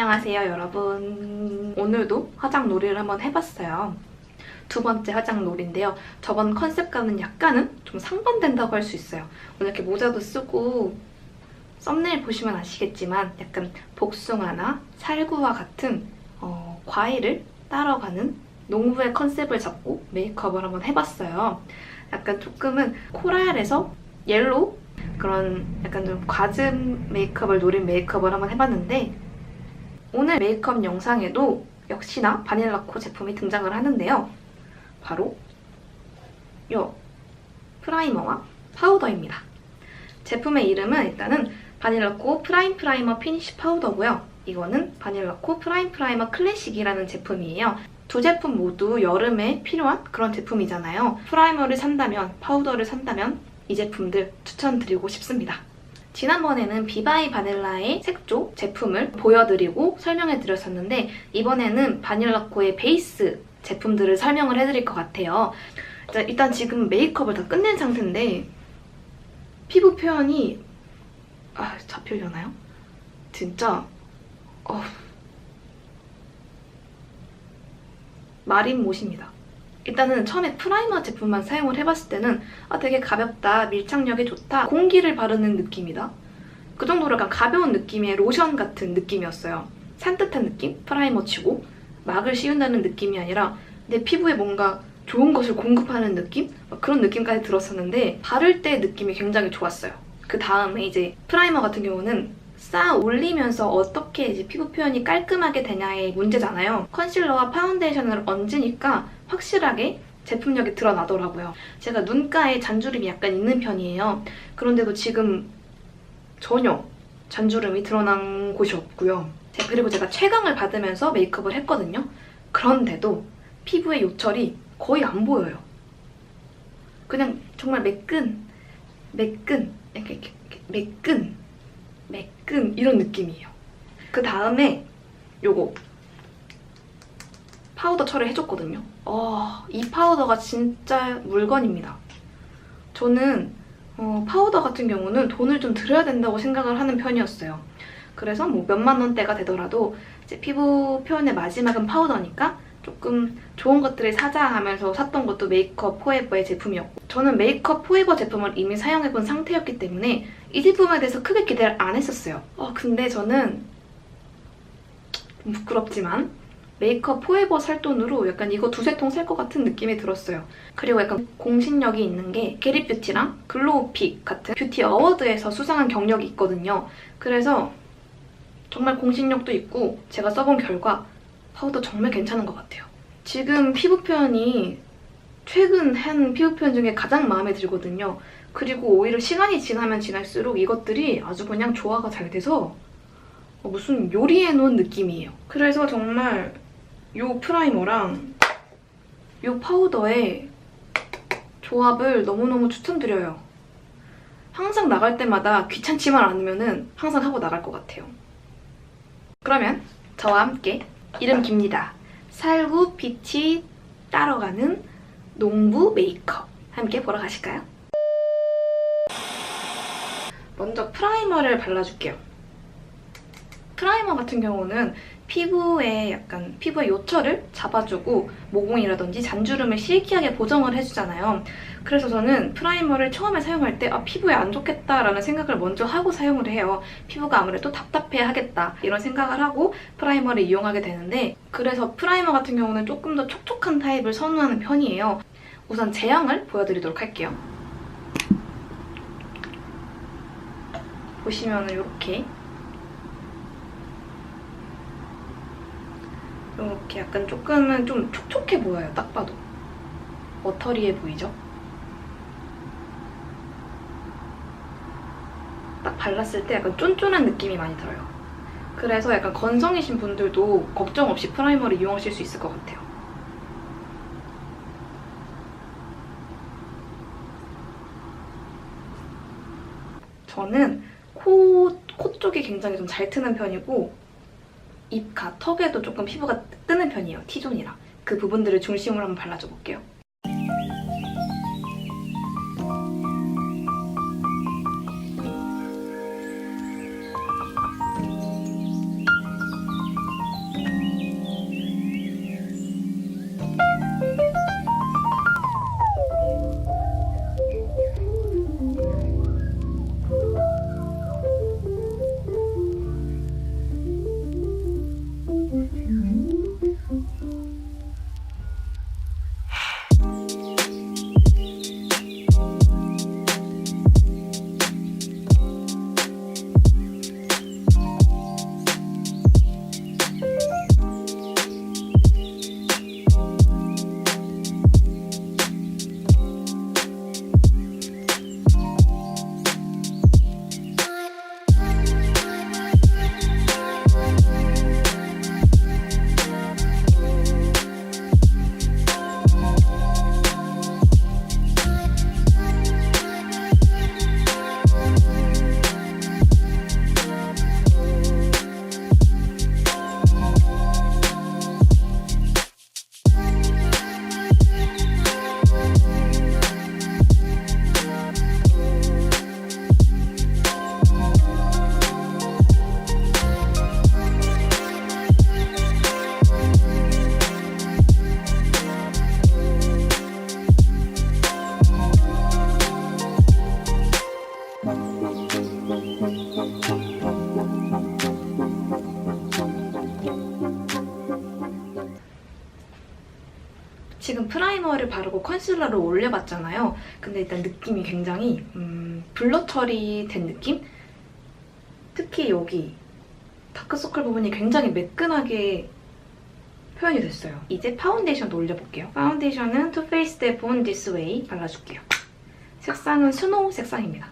안녕하세요 여러분. 오늘도 화장놀이를 한번 해봤어요. 두 번째 화장놀이인데요. 저번 컨셉과는 약간은 좀 상반된다고 할 수 있어요. 오늘 이렇게 모자도 쓰고 썸네일 보시면 아시겠지만 약간 복숭아나 살구와 같은 어, 과일을 따라가는 농부의 컨셉을 잡고 메이크업을 한번 해봤어요. 약간 조금은 코랄에서 옐로우? 그런 약간 좀 과즙 메이크업을 노린 메이크업을 한번 해봤는데 오늘 메이크업 영상에도 역시나 바닐라코 제품이 등장을 하는데요. 바로 요 프라이머와 파우더입니다. 제품의 이름은 일단은 바닐라코 프라임 프라이머 피니쉬 파우더고요. 이거는 바닐라코 프라임 프라이머 클래식이라는 제품이에요. 두 제품 모두 여름에 필요한 그런 제품이잖아요. 프라이머를 산다면, 파우더를 산다면 이 제품들 추천드리고 싶습니다. 지난번에는 비바이 바닐라의 색조 제품을 보여드리고 설명해드렸었는데 이번에는 바닐라코의 베이스 제품들을 설명을 해드릴 것 같아요. 자, 일단 지금 메이크업을 다 끝낸 상태인데 피부 표현이 아, 잡히려나요? 진짜 어, 마린 못입니다. 일단은 처음에 프라이머 제품만 사용을 해봤을 때는 아 되게 가볍다, 밀착력이 좋다, 공기를 바르는 느낌이다. 그 정도로 약간 가벼운 느낌의 로션 같은 느낌이었어요. 산뜻한 느낌? 프라이머 치고 막을 씌운다는 느낌이 아니라 내 피부에 뭔가 좋은 것을 공급하는 느낌? 막 그런 느낌까지 들었었는데 바를 때 느낌이 굉장히 좋았어요. 그 다음에 이제 프라이머 같은 경우는 쌓아 올리면서 어떻게 이제 피부 표현이 깔끔하게 되냐의 문제잖아요. 컨실러와 파운데이션을 얹으니까 확실하게 제품력이 드러나더라고요. 제가 눈가에 잔주름이 약간 있는 편이에요. 그런데도 지금 전혀 잔주름이 드러난 곳이 없고요. 제- 그리고 제가 최강을 받으면서 메이크업을 했거든요. 그런데도 피부의 요철이 거의 안 보여요. 그냥 정말 매끈, 매끈, 이렇게, 이렇게 매끈, 매끈 이런 느낌이에요. 그 다음에 요거 파우더 처리 해줬거든요. 어, 이 파우더가 진짜 물건입니다. 저는 어, 파우더 같은 경우는 돈을 좀 들여야 된다고 생각을 하는 편이었어요. 그래서 뭐 몇만 원대가 되더라도 피부 표현의 마지막은 파우더니까 조금 좋은 것들을 사자 하면서 샀던 것도 메이크업 포에버의 제품이었고 저는 메이크업 포에버 제품을 이미 사용해본 상태였기 때문에 이 제품에 대해서 크게 기대를 안 했었어요. 어, 근데 저는 좀 부끄럽지만 메이크업 포에버 살 돈으로 약간 이거 두세 통 살 것 같은 느낌이 들었어요. 그리고 약간 공신력이 있는 게 게리 뷰티랑 글로우픽 같은 뷰티 어워드에서 수상한 경력이 있거든요. 그래서 정말 공신력도 있고 제가 써본 결과 파우더 정말 괜찮은 것 같아요. 지금 피부 표현이 최근 한 피부 표현 중에 가장 마음에 들거든요. 그리고 오히려 시간이 지나면 지날수록 이것들이 아주 그냥 조화가 잘 돼서 어, 무슨 요리해 놓은 느낌이에요. 그래서 정말 이 프라이머랑 이 파우더의 조합을 너무너무 추천드려요. 항상 나갈 때마다 귀찮지만 않으면 항상 하고 나갈 것 같아요. 그러면 저와 함께 이름 깁니다. 살구 빛이 따라가는 농부 메이크업 함께 보러 가실까요? 먼저 프라이머를 발라줄게요. 프라이머 같은 경우는 피부에 약간 피부의 요철을 잡아주고 모공이라든지 잔주름을 실키하게 보정을 해주잖아요. 그래서 저는 프라이머를 처음에 사용할 때 아, 피부에 안 좋겠다라는 생각을 먼저 하고 사용을 해요. 피부가 아무래도 답답해 하겠다 이런 생각을 하고 프라이머를 이용하게 되는데 그래서 프라이머 같은 경우는 조금 더 촉촉한 타입을 선호하는 편이에요. 우선 제형을 보여드리도록 할게요. 보시면 이렇게 이렇게 약간 조금은 좀 촉촉해 보여요. 딱 봐도. 워터리해 보이죠? 딱 발랐을 때 약간 쫀쫀한 느낌이 많이 들어요. 그래서 약간 건성이신 분들도 걱정 없이 프라이머를 이용하실 수 있을 것 같아요. 저는 코, 코 쪽이 굉장히 좀 잘 트는 편이고 입 가, 턱에도 조금 피부가 뜨는 편이에요. T존이라. 그 부분들을 중심으로 한번 발라줘 볼게요. 프라이머를 바르고 컨실러를 올려봤잖아요. 근데 일단 느낌이 굉장히 음, 블러 처리된 느낌? 특히 여기 다크서클 부분이 굉장히 매끈하게 표현이 됐어요. 이제 파운데이션도 올려볼게요. 파운데이션은 투페이스의 Born This Way 발라줄게요. 색상은 스노우 색상입니다.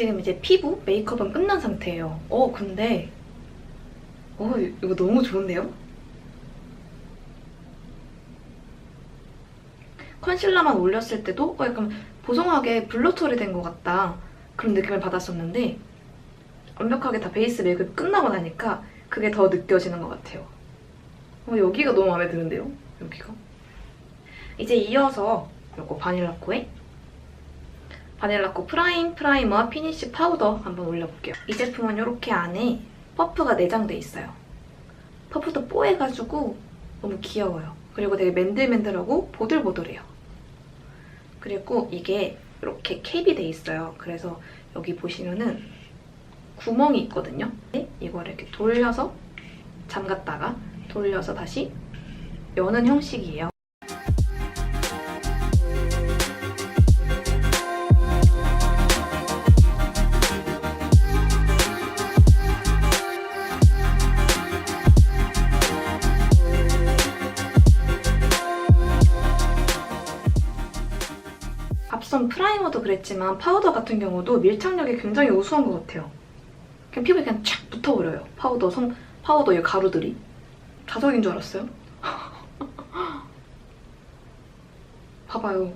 지금 이제 피부 메이크업은 끝난 상태예요. 어 근데 어 이거 너무 좋은데요? 컨실러만 올렸을 때도 어, 약간 보송하게 블러 처리된 것 같다 그런 느낌을 받았었는데 완벽하게 다 베이스 메이크업 끝나고 나니까 그게 더 느껴지는 것 같아요. 어, 여기가 너무 마음에 드는데요? 여기가? 이제 이어서 이거 바닐라코의 바닐라코 프라임 프라이머 피니쉬 파우더 한번 올려볼게요. 이 제품은 이렇게 안에 퍼프가 내장돼 있어요. 퍼프도 뽀해가지고 너무 귀여워요. 그리고 되게 맨들맨들하고 보들보들해요. 그리고 이게 이렇게 캡이 돼 있어요. 그래서 여기 보시면은 구멍이 있거든요. 이거를 이렇게 돌려서 잠갔다가 돌려서 다시 여는 형식이에요. 그랬지만 파우더 같은 경우도 밀착력이 굉장히 우수한 것 같아요. 그냥 피부에 그냥 촥 붙어버려요. 파우더 성 파우더의 가루들이. 자석인 줄 알았어요. 봐봐요.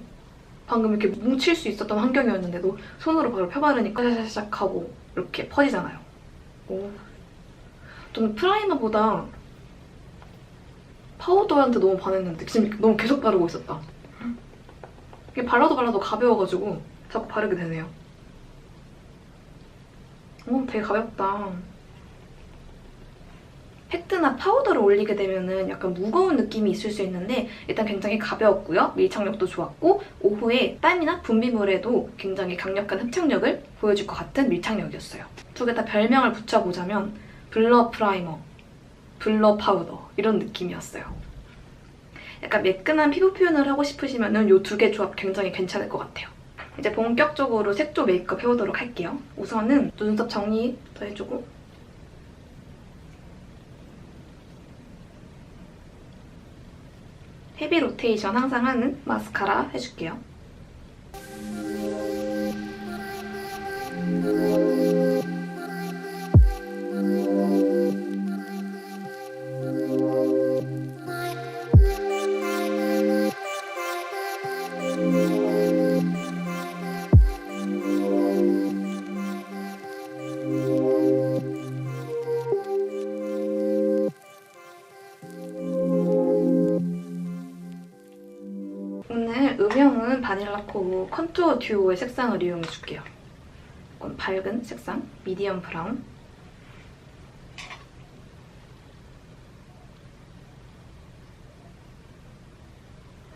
방금 이렇게 뭉칠 수 있었던 환경이었는데도 손으로 바로 펴바르니까 샤샤샥 하고 이렇게 퍼지잖아요. 오. 저는 프라이머보다 파우더한테 너무 반했는데 지금 너무 계속 바르고 있었다. 이게 발라도 발라도 가벼워가지고 자꾸 바르게 되네요. 오, 되게 가볍다. 팩트나 파우더를 올리게 되면은 약간 무거운 느낌이 있을 수 있는데 일단 굉장히 가벼웠고요. 밀착력도 좋았고 오후에 땀이나 분비물에도 굉장히 강력한 흡착력을 보여줄 것 같은 밀착력이었어요. 두 개 다 별명을 붙여보자면 블러 프라이머, 블러 파우더 이런 느낌이었어요. 약간 매끈한 피부 표현을 하고 싶으시면 이두 개 조합 굉장히 괜찮을 것 같아요. 이제 본격적으로 색조 메이크업 해보도록 할게요. 우선은 눈썹 정리도 해주고 헤비 로테이션 항상 하는 마스카라 해줄게요. 컨투어 듀오의 색상을 이용해줄게요. 이건 밝은 색상, 미디엄 브라운.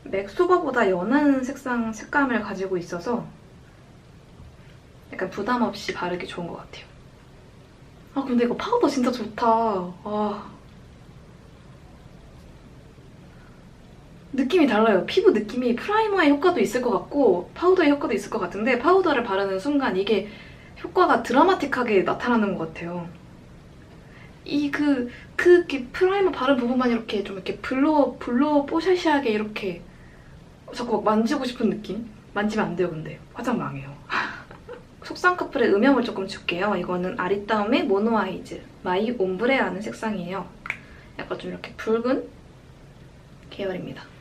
맥소바보다 연한 색상 색감을 가지고 있어서 약간 부담 없이 바르기 좋은 것 같아요. 아 근데 이거 파우더 진짜 좋다. 아. 느낌이 달라요. 피부 느낌이 프라이머의 효과도 있을 것 같고 파우더의 효과도 있을 것 같은데 파우더를 바르는 순간 이게 효과가 드라마틱하게 나타나는 것 같아요. 이 그 그 프라이머 바른 부분만 이렇게 좀 이렇게 블러 블러 뽀샤시하게 이렇게 자꾸 막 만지고 싶은 느낌? 만지면 안 돼요, 근데 화장 망해요. 속상 커플의 음영을 조금 줄게요. 이거는 아리따움의 모노아이즈 마이 옴브레라는 색상이에요. 약간 좀 이렇게 붉은 계열입니다.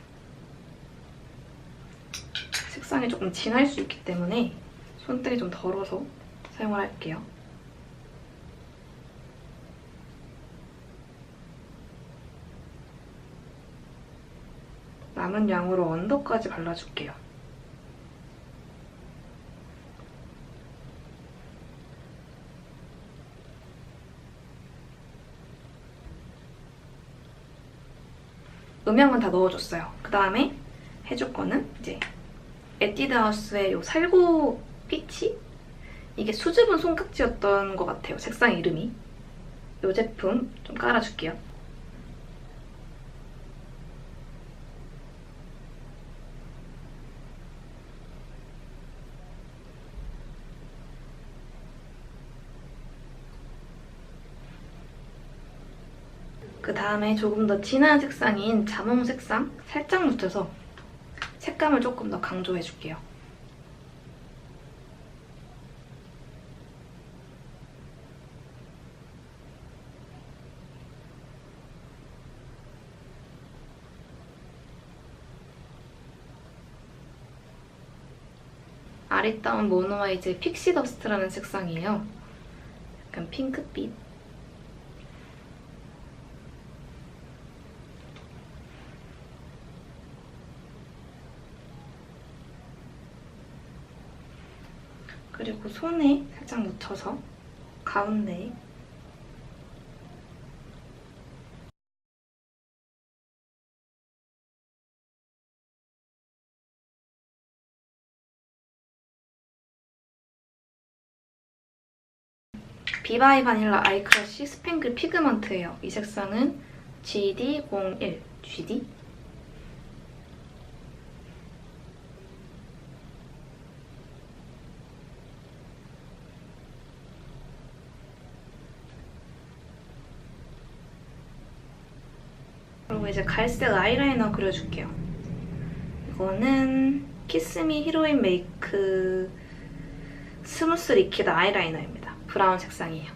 색상이 조금 진할 수 있기 때문에 손등이 좀 덜어서 사용을 할게요. 남은 양으로 언더까지 발라줄게요. 음영은 다 넣어줬어요. 그 다음에 해줄 거는 이제 에뛰드하우스의 요 살구 피치? 이게 수줍은 손깍지였던 것 같아요. 색상 이름이. 이 제품 좀 깔아줄게요. 그 다음에 조금 더 진한 색상인 자몽 색상 살짝 묻혀서 색감을 조금 더 강조해줄게요. 아리따운 모노아이즈 픽시 더스트라는 색상이에요. 약간 핑크빛. 그리고 손에 살짝 묻혀서 가운데에 비바이 바닐라 아이크러쉬 스팽글 피그먼트예요. 이 색상은 GD01, GD? 그리고 이제 갈색 아이라이너 그려줄게요. 이거는 키스미 히로인 메이크 스무스 리퀴드 아이라이너입니다. 브라운 색상이에요.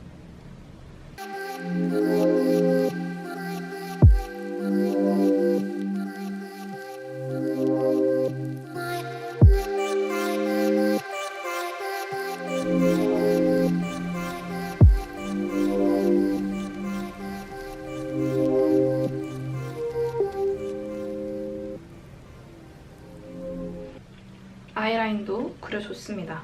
그려줬습니다.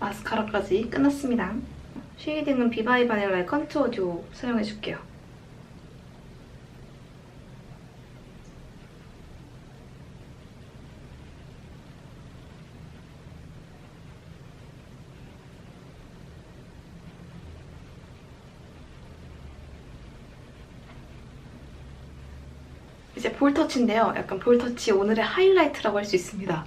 마스카라까지 끝났습니다. 쉐이딩은 비바이 바닐라의 컨투어 듀오 사용해줄게요. 이제 볼터치인데요. 약간 볼터치 오늘의 하이라이트라고 할 수 있습니다.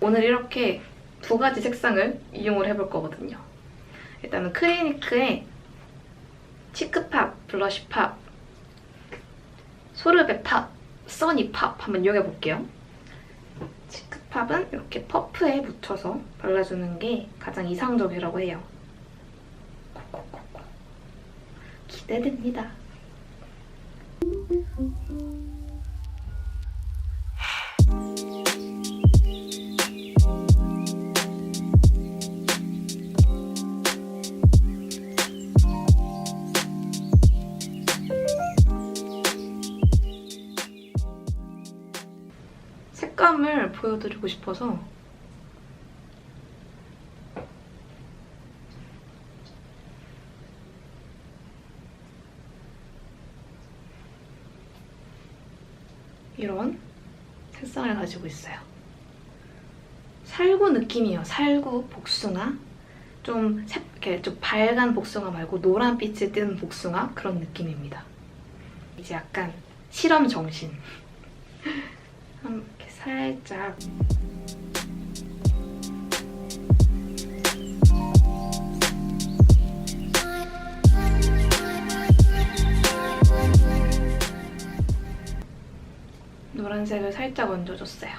오늘 이렇게 두 가지 색상을 이용을 해볼 거거든요. 일단은 크리니크의 치크팝, 블러쉬팝, 소르베팝, 써니팝 한번 이용해볼게요. 치크팝은 이렇게 퍼프에 묻혀서 발라주는 게 가장 이상적이라고 해요. 기대됩니다. 색감을 보여드리고 싶어서 이런 색상을 가지고 있어요. 살구 느낌이에요. 살구, 복숭아. 좀, 색, 이렇게 좀 밝은 복숭아 말고 노란빛을 띠는 복숭아 그런 느낌입니다. 이제 약간 실험 정신. 살짝 노란색을 살짝 얹어줬어요.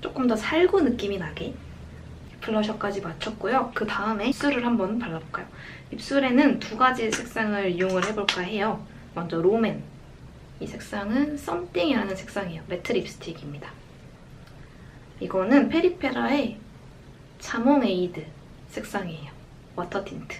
조금 더 살구 느낌이 나게 블러셔까지 맞췄고요. 그 다음에 입술을 한번 발라볼까요? 입술에는 두 가지 색상을 이용을 해볼까 해요. 먼저 롬앤 이 색상은 썸띵이라는 색상이에요. 매트 립스틱입니다. 이거는 페리페라의 자몽 에이드 색상이에요. 워터 틴트.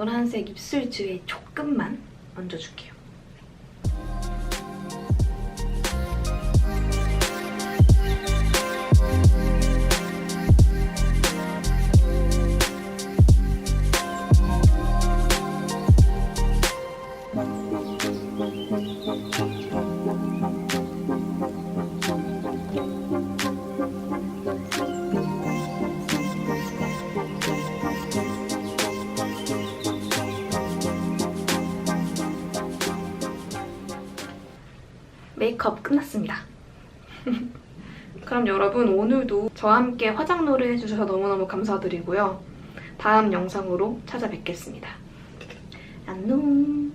노란색 입술주에 조금만 얹어줄게요. 메이크업 끝났습니다. 그럼 여러분 오늘도 저와 함께 화장놀이 해주셔서 너무너무 감사드리고요. 다음 영상으로 찾아뵙겠습니다. 안녕